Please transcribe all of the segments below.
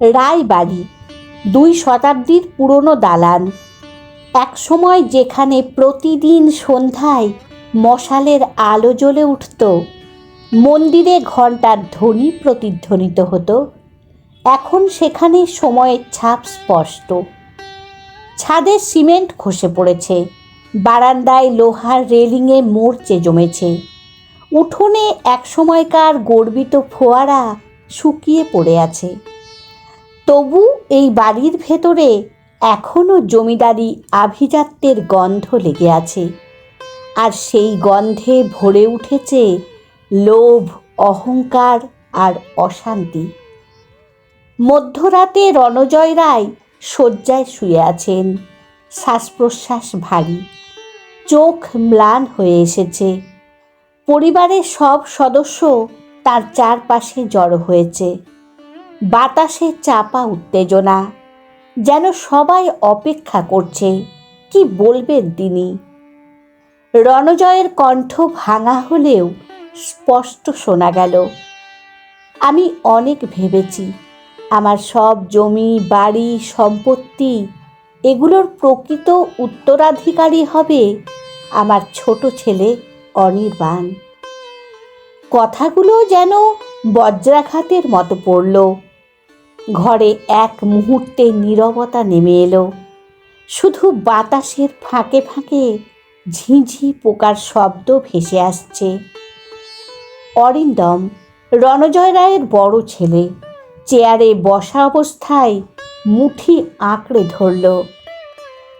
রায়বাড়ি, দুই শতাব্দীর পুরনো দালান। একসময় যেখানে প্রতিদিন সন্ধ্যায় মশালের আলো জ্বলে উঠত, মন্দিরে ঘণ্টার ধ্বনি প্রতিধ্বনিত হতো। এখন সেখানে সময়ের ছাপ স্পষ্ট। ছাদে সিমেন্ট খসে পড়েছে, বারান্দায় লোহার রেলিংয়ে মরচে জমেছে। উঠোনে এক সময়কার গর্বিত ফোয়ারা শুকিয়ে পড়ে আছে। তবু এই বাড়ির ভেতরে এখনও জমিদারি আভিজাত্যের গন্ধ লেগে আছে। আর সেই গন্ধে ভরে উঠেছে লোভ, অহংকার আর অশান্তি। মধ্যরাতে রণজয় রায় শয্যায় শুয়ে আছেন। শ্বাস প্রশ্বাস ভারী। চোখ ম্লান হয়ে এসেছে। পরিবারের সব সদস্য তার চারপাশে জড়ো হয়েছে। বাতাসে চাপা উত্তেজনা। যেন সবাই অপেক্ষা করছে, কি বলবেন তিনি? রণজয়ের কণ্ঠ ভাঙা হলেও স্পষ্ট শোনা গেল। আমি অনেক ভেবেছি, আমার সব জমি, বাড়ি, সম্পত্তি, এগুলোর প্রকৃত উত্তরাধিকারী হবে আমার ছোট ছেলে অনির্বাণ। কথাগুলো যেন বজ্রাঘাতের মতো পড়ল। ঘরে এক মুহূর্তে নীরবতা নেমে এলো। শুধু বাতাসের ফাঁকে ফাঁকে ঝিঝি পোকার শব্দ ভেসে আসছে। অরিন্দম, রণজয় রায়ের বড় ছেলে, চেয়ারে বসা অবস্থায় মুঠি আঁকড়ে ধরল।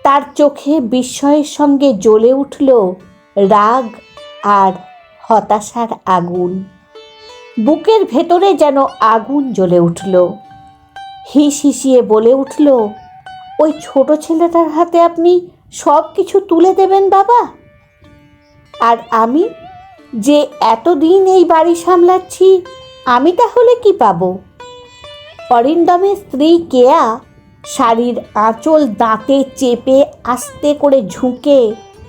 তার চোখে বিস্ময়ের সঙ্গে জ্বলে উঠল রাগ আর হতাশার আগুন। বুকের ভেতরে যেন আগুন জ্বলে উঠল। হিস হিসিয়ে বলে উঠল, ওই ছোট ছেলেটার হাতে আপনি সব কিছু তুলে দেবেন বাবা? আর আমি যে এতদিন এই বাড়ি সামলাচ্ছি, আমি তাহলে কি পাবো? অরিন্দমের স্ত্রী কেয়া শাড়ির আঁচল দাঁতে চেপে আস্তে করে ঝুঁকে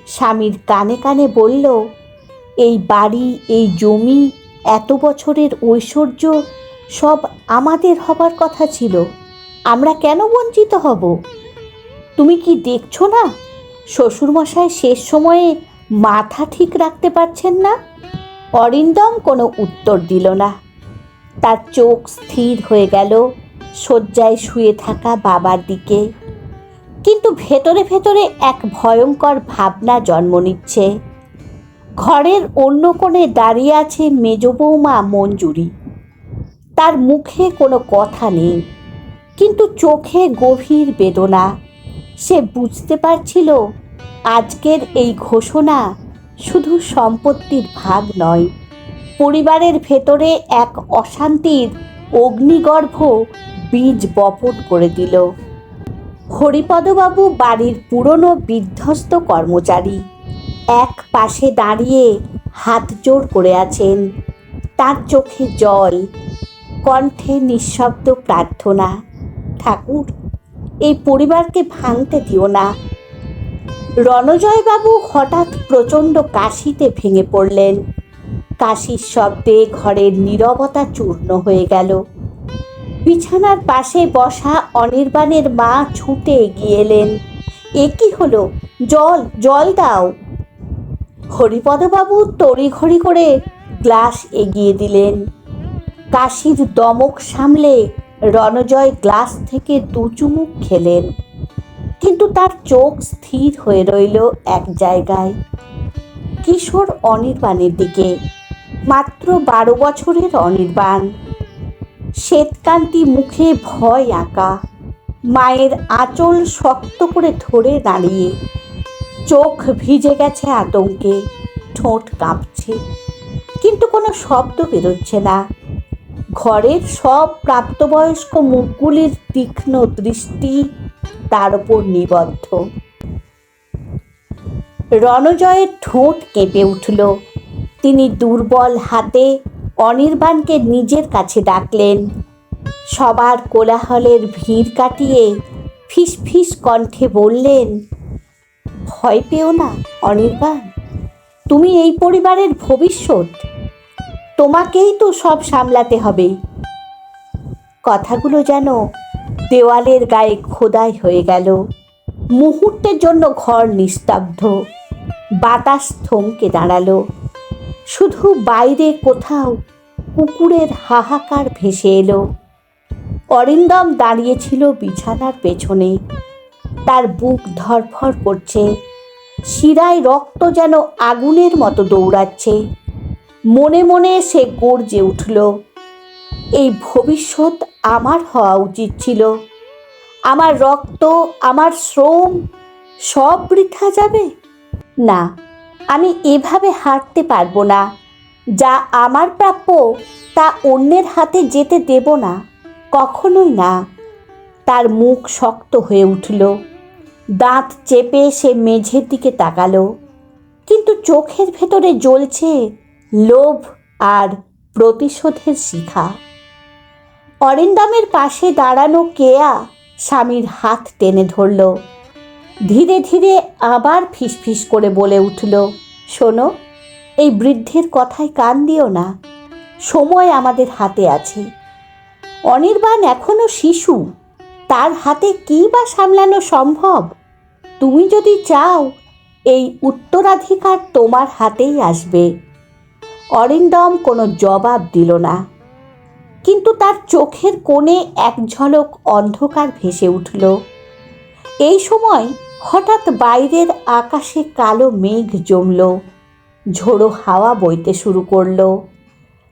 স্বামীর কানে কানে বলল, এই বাড়ি, এই জমি, এত বছরের ঐশ্বর্য সব আমাদের হবার কথা ছিল। আমরা কেন বঞ্চিত হব? তুমি কি দেখছ না? শ্বশুরমশাই শেষ সময়ে মাথা ঠিক রাখতে পারছেন না? অরিন্দম কোনো উত্তর দিল না। তার চোখ স্থির হয়ে গেল, শয্যায় শুয়ে থাকা বাবার দিকে। কিন্তু ভেতরে ভেতরে এক ভয়ঙ্কর ভাবনা জন্ম নিচ্ছে। ঘরের অন্য কোণে দাঁড়িয়ে আছে মেজ বৌমা মঞ্জুরি। তার মুখে কোনো কথা নেই। কিন্তু চোখে গভীর বেদনা। সে বুঝতে পারছিল আজকের এই ঘোষণা শুধু সম্পত্তির ভাগ নয়, পরিবারের ভেতরে এক অশান্তির অগ্নিগর্ভ বীজ বপন করে দিল। হরিপদবাবু বাড়ির পুরনো বিধ্বস্ত কর্মচারী, এক পাশে দাঁড়িয়ে হাত জোড় করে আছেন। তার চোখে জল কণ্ঠে নিঃশব্দ প্রার্থনা, ঠাকুর, এই পরিবারকে ভাঙতে দিও না। রণজয়বাবু হঠাৎ প্রচণ্ড কাশিতে ভেঙে পড়লেন। কাশির শব্দে ঘরের নীরবতা চূর্ণ হয়ে গেল। বিছানার পাশে বসা অনির্বাণের মা ছুটে এগিয়ে এলেন। এ কি হলো? জল জল দাও। হরিপদবাবু তড়িঘড়ি করে গ্লাস এগিয়ে দিলেন। কাশির দমক সামলে রণজয় গ্লাস থেকে দু চুমুক খেলেন। কিন্তু তার চোখ স্থির হয়ে রইল এক জায়গায়। কিশোর অনির্বাণের দিকে। মাত্র বারো বছরের অনির্বাণ। শ্বেতকান্তি মুখে ভয় আঁকা। মায়ের আঁচল শক্ত করে ধরে দাঁড়িয়ে। চোখ ভিজে গেছে আতঙ্কে। ঠোঁট কাঁপছে। কিন্তু কোনো শব্দ বেরোচ্ছে না। ঘরের সব প্রাপ্তবয়স্ক মুখগুলির তীক্ষ্ণ দৃষ্টি তার উপর নিবদ্ধ। রণজয়ের ঠোঁট কেঁপে উঠল। তিনি দুর্বল হাতে অনির্বাণকে নিজের কাছে ডাকলেন। সবার কোলাহলের ভিড় কাটিয়ে ফিস ফিস কণ্ঠে বললেন, ভয় পেও না অনির্বাণ, তুমি এই পরিবারের ভবিষ্যৎ। তোমাকেই তো সব সামলাতে হবে। কথাগুলো যেন দেওয়ালের গায়ে খোদাই হয়ে গেল। মুহূর্তের জন্য ঘর নিস্তব্ধ। বাতাস থমকে দাঁড়াল। শুধু বাইরে কোথাও কুকুরের হাহাকার ভেসে এলো। অরিন্দম দাঁড়িয়েছিল বিছানার পেছনে। তার বুক ধরফর করছে। শিরায় রক্ত যেন আগুনের মতো দৌড়াচ্ছে। মনে মনে সে গর্জে উঠল, এই ভবিষ্যৎ আমার হওয়া উচিত ছিল। আমার রক্ত, আমার শ্রম, সব বৃথা যাবে। না, আমি এভাবে হাঁটতে পারব না। যা আমার প্রাপ্য, তা অন্যের হাতে যেতে দেব না। কখনোই না। তার মুখ শক্ত হয়ে উঠল। দাঁত চেপে সে মেঝের দিকে তাকালো। কিন্তু চোখের ভেতরে জ্বলছে লোভ আর প্রতিশোধের শিখা। অরিন্দামের পাশে দাঁড়ানো কেয়া স্বামীর হাত টেনে ধরল। ধীরে ধীরে আবার ফিসফিস করে বলে উঠল, শোনো, এই বৃদ্ধের কথায় কান দিও না। সময় আমাদের হাতে আছে। অনির্বাণ এখনও শিশু। তার হাতে কী বা সামলানো সম্ভব? তুমি যদি চাও, এই উত্তরাধিকার তোমার হাতেই আসবে। অরিন্দম কোনো জবাব দিল না। কিন্তু তার চোখের কোণে এক ঝলক অন্ধকার ভেসে উঠল। এই সময় হঠাৎ বাইরের আকাশে কালো মেঘ জমল, ঝোড়ো হাওয়া বইতে শুরু করল।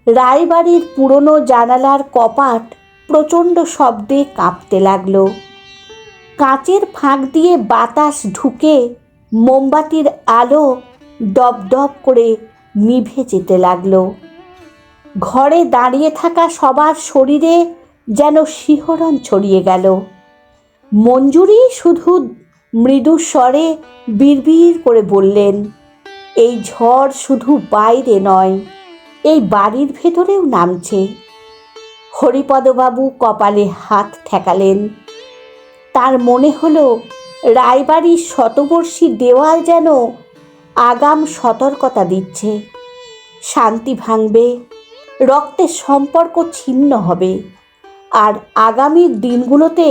রায়বাড়ির পুরনো জানালার কপাট প্রচণ্ড শব্দে কাঁপতে লাগল। কাঁচের ফাঁক দিয়ে বাতাস ঢুকে মোমবাতির আলো দপদপ করে নিভে যেতে লাগল। ঘরে দাঁড়িয়ে থাকা সবার শরীরে যেন শিহরণ ছড়িয়ে গেল। মঞ্জুরি শুধু মৃদু স্বরে বিড়বিড় করে বললেন, এই ঝড় শুধু বাইরে নয়, এই বাড়ির ভেতরেও নামছে। হরিপদবাবু কপালে হাত ঠেকালেন। তার মনে হলো, রায়বাড়ির শতবর্ষী দেওয়াল যেন আগাম সতর্কতা দিচ্ছে। শান্তি ভাঙবে, রক্তের সম্পর্ক ছিন্ন হবে, আর আগামীর দিনগুলোতে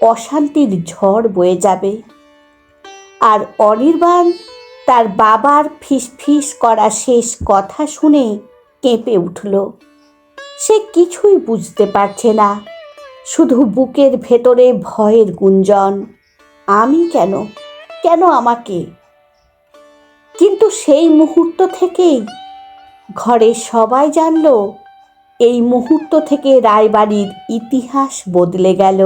অশান্তির ঝড় বয়ে যাবে। আর অনির্বাণ তার বাবার ফিসফিস করা শেষ কথা শুনে কেঁপে উঠল। সে কিছুই বুঝতে পারছে না, শুধু বুকের ভেতরে ভয়ের গুঞ্জন, আমি কেন? কেন আমাকে? কিন্তু সেই মুহূর্ত থেকেই ঘরে সবাই জানল এই মুহূর্ত থেকে রায়বাড়ির ইতিহাস বদলে গেল।